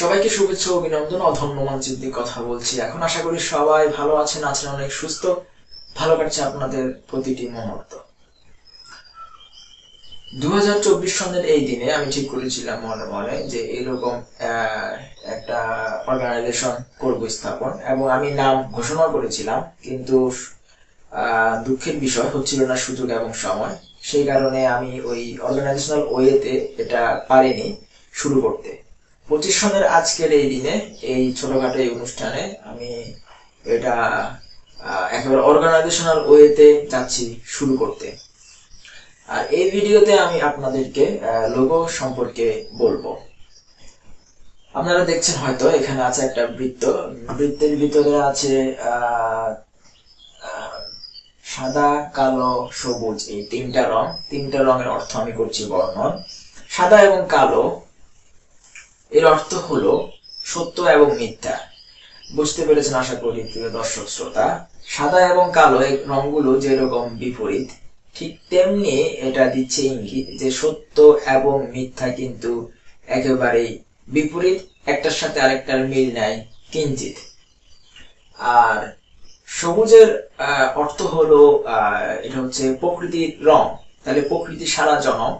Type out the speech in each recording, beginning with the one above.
সবাইকে শুভেচ্ছা, অভিনন্দন ও ধন্যবাদ যদি কথা বলছি। এখন আশা করি সবাই ভালো আছেন আছেন অনেক সুস্থ। ভালো কাটছে আপনাদের প্রতিটি মুহূর্ত। দু হাজার চব্বিশ সনের এই দিনে আমি ঠিক করেছিলাম মনে মনে যে এরকম একটা অর্গানাইজেশন করব স্থাপন এবং আমি নাম ঘোষণা করেছিলাম, কিন্তু দুঃখের বিষয় হচ্ছিল না সুযোগ এবং সময়। সেই কারণে আমি ওই অর্গানাইজেশনাল ওয়েতে এটা পারিনি শুরু করতে। পঁচিশ সনের আজকের এই দিনে, এই ছোটখাটো এই অনুষ্ঠানে আমি এটা একেবারে অর্গানাইজেশনাল ওয়েতে যাচ্ছি শুরু করতে। আর এই ভিডিওতে আমি আপনাদেরকে লোগো সম্পর্কে বলব। আপনারা দেখছেন হয়তো এখানে আছে একটা বৃত্ত, বৃত্তের ভিতরে আছে সাদা, কালো, সবুজ, এই তিনটা রং। তিনটা রঙের অর্থ আমি করছি বর্ণন। সাদা এবং কালো এর অর্থ হলো সত্য এবং মিথ্যা। বুঝতে পেরেছেন আশা করি, প্রিয় দর্শক শ্রোতা? সাদা এবং কালো এই রংগুলো যেরকম বিপরীত, ঠিক তেমনি এটা দিচ্ছে ইঙ্গিত যে সত্য এবং মিথ্যা কিন্তু একেবারেই বিপরীত, একটার সাথে আরেকটার মিল নাই, কিঞ্চিত। আর সবুজের অর্থ হলো এটা হচ্ছে প্রকৃতির রং। তাহলে প্রকৃতি সারা জনম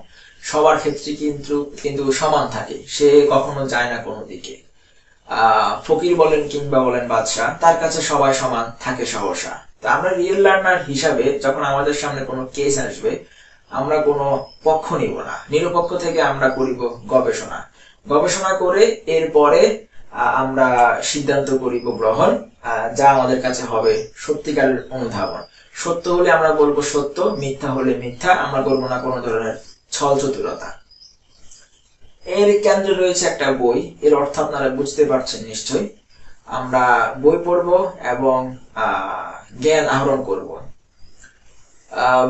সবার ক্ষেত্রে কিন্তু কিন্তু সমান থাকে। সে কখনো যায় না কোনো দিকে। আহ, ফকির বলেন কিংবা বলেন বাদশাহ, তার কাছে সবাই সমান থাকে সহসা। তো আমরা রিয়েল লার্নার হিসাবে যখন আমাদের সামনে কোনো কেস আসবে, আমরা কোনো পক্ষ নিব না। নিরপেক্ষ থেকে আমরা করিব গবেষণা। গবেষণা করে এরপরে আমরা সিদ্ধান্ত করিব গ্রহণ যা আমাদের কাছে হবে সত্যিকারের অনুধাবন। সত্য হলে আমরা বলব সত্য, মিথ্যা হলে মিথ্যা, আমরা করব না কোনো ধরনের ছল চতুরতা এর কেন্দ্রে রয়েছে একটা বই, এর অর্থ আপনারা বুঝতে পারছেন নিশ্চয়ই। আমরা বই পড়ব এবং জ্ঞান আহরণ করব।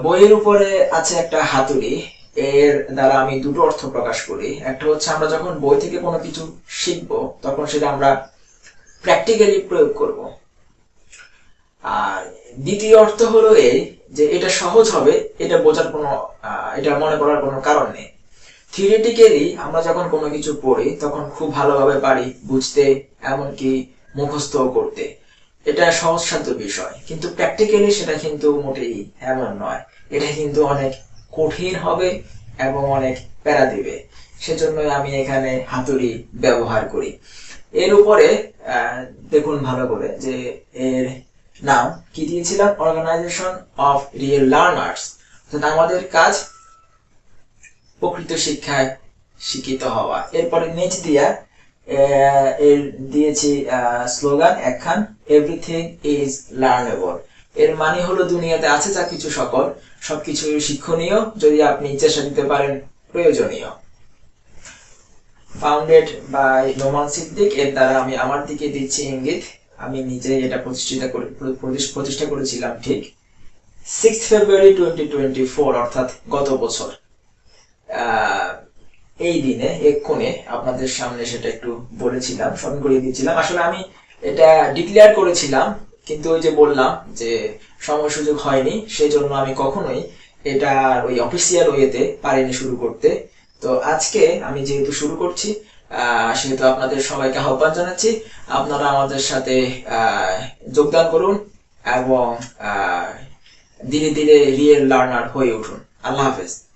বইয়ের উপরে আছে একটা হাতুড়ি, এর দ্বারা আমি দুটো অর্থ প্রকাশ করি। একটা হচ্ছে আমরা যখন বই থেকে কোনো কিছু শিখব, তখন সেটা আমরা প্র্যাকটিক্যালি প্রয়োগ করব। আর দ্বিতীয় অর্থ হলো এই যে এটা সহজ হবে, এটা বোঝার কোনো এটা মনে করার কোনো কারণ নেই। থিওরিটিক্যালি আমরা যখন কোনো কিছু পড়ি, তখন খুব ভালোভাবে পারি বুঝতে, এমনকি মুখস্থ করতে। এটা সহজসাধ্য বিষয়। কিন্তু প্র্যাকটিক্যালি সেটা কিন্তু মোটেই এমন নয়। এটা কিন্তু অনেক কঠিন হবে এবং অনেক প্যারা দিবে। সেজন্যই আমি এখানে হাতুড়ি ব্যবহার করি। এর উপরে দেখুন ভালো করে যে এর নাম কি দিয়েছিলাম অর্গানাইজেশন অফ রিয়েল লার্নার্স আমাদের কাজ প্রকৃত শিক্ষায় শিক্ষিত হওয়া। এরপরে নিচ দিয়া এর দিয়েছি স্লোগান, একখান এভরিথিং ইজ লার্নেবল এর মানে হলো দুনিয়াতে আছে যা কিছু সকল, সবকিছু শিক্ষণীয়, যদি আপনি চেষ্টা দিতে পারেন, প্রয়োজনীয়। ফাউন্ডেড বাই নোমান সিদ্দিক এর দ্বারা আমি আমার দিকে দিচ্ছি ইঙ্গিত। আমি নিজে এটা প্রতিষ্ঠিত প্রতিষ্ঠা- করেছিলাম, ঠিক? Six February twenty twenty four অর্থাৎ গত বছর। এই দিনে, এক্ষণে আপনাদের সামনে সেটা একটু বলেছিলাম স্মরণ করিয়ে দিয়েছিলাম। আসলে আমি এটা ডিক্লেয়ার করেছিলাম, কিন্তু ওই যে বললাম যে সময় সুযোগ হয়নি সেই জন্য আমি কখনোই এটা ওই অফিসিয়াল ওয়েতে পারিনি শুরু করতে। তো আজকে আমি যেহেতু শুরু করছি সেহেতু আপনাদের সবাইকে আহ্বান জানাচ্ছি। আপনারা আমাদের সাথে যোগদান করুন এবং ধীরে ধীরে রিয়েল লার্নার হয়ে উঠুন। আল্লাহ হাফেজ।